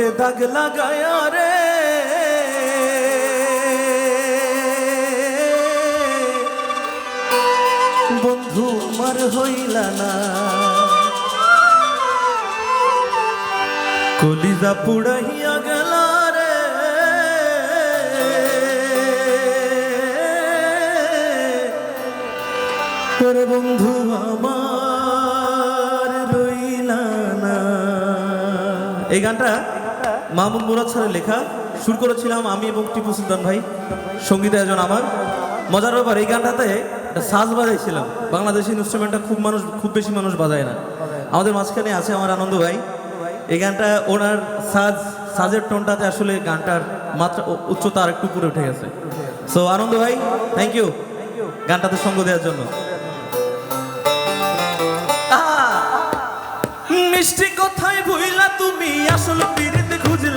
অন্তরেতে দাগ লাগায় রে। বন্ধু আমার হইলা না। কলিজা পুড়াইয়া গেল রে। তোরে বন্ধু আমার রইলা না। এই গানটা মাহমুদ মুরাদ স্যারের লেখা। সুর করেছিলাম আমি এবং টিপু সুলতান ভাই, সংগীত আয়োজন আমার। মজার ব্যাপার, এই গানটাতে একটা সাজ বাজাইছিলাম। বাংলাদেশি ইনস্ট্রুমেন্টটা খুব মানুষ, খুব বেশি মানুষ বাজায় না। আমাদের মাঝখানে আছে আমার আনন্দ ভাই। এই গানটা ওনার সাজ, সাজের টোনটাতে আসলে গানটার মাত্রা উচ্চতা আর একটু উপরে উঠে গেছে। সো আনন্দ ভাই থ্যাংক ইউ গানটাতে সঙ্গ দেওয়ার জন্য। মিষ্টি কথায় ভুইলা তুমি আসল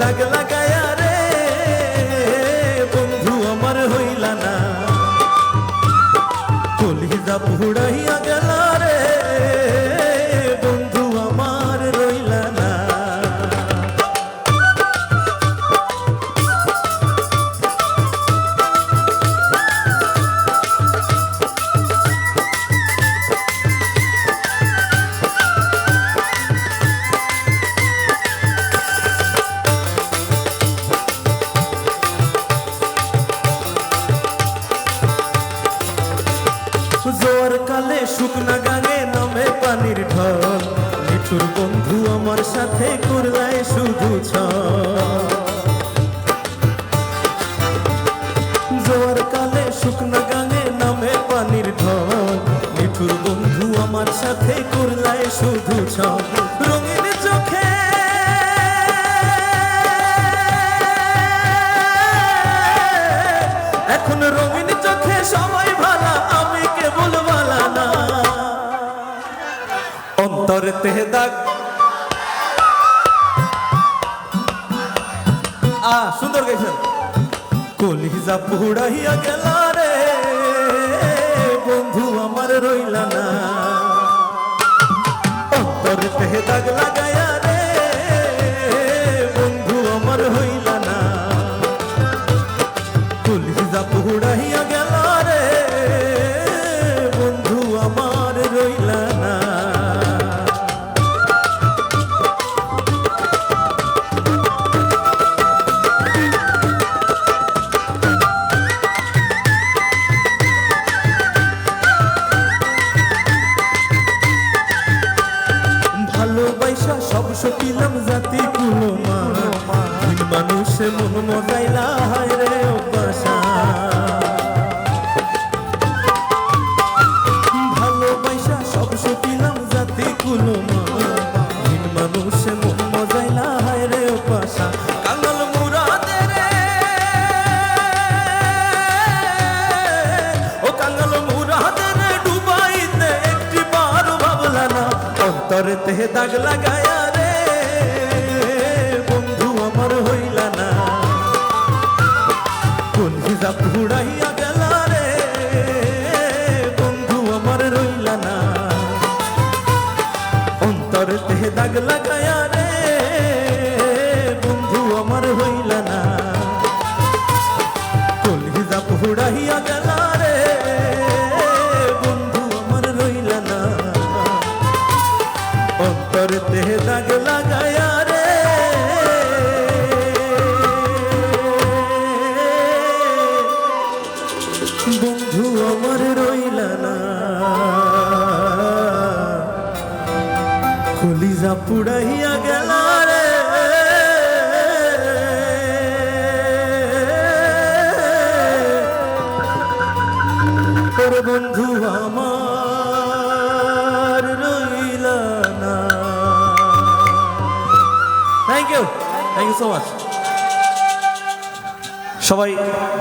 দাগ লাগায়া শুকনা গানে নামে পানির ঢল। মিঠুর বন্ধু আমার সাথে করলায় শুধু জোয়ার কালে শুকনা গানে নামে পানির ঢল। মিঠুর বন্ধু আমার সাথে করলায় শুধু ছল। অন্তর তেহে দাগ আ, সুন্দর গেছেন কলিজা পুড়াইয়া গেল রে, বন্ধু আমার রইলা না। অন্তর তেহে দাগ সকিলাম জাতি কুলো মা। মানুষে মন মজাইলা হায় রে অপাশা ভালোবাসা সব সকিলাম জাতি কুলো মা। মানুষে মন মজাইলা হায় রে অপাশা কাঙ্গাল মুরাদে রে। ও কাঙ্গাল মুরাদে রে, ডুবাইতে একটি বার ভাবলা না অন্তরে তেহে দাগ লাগায়া পুড়াইয়া গেল রে। বন্ধু আমার রইলা না। অন্তরে তেহে দাগ লাগায়া রে। বন্ধু আমার হইলা না। কলিজা পুড়াইয়া গেল রে। বন্ধু আমার রইলা না। অন্তর দেহে দাগ লাগায়া রে। বন্ধু আমার রইলা না। কলিজা পুড়াইয়া গেল রে। তোর বন্ধু আমার রইলা না। Thank you thank you so much সবাই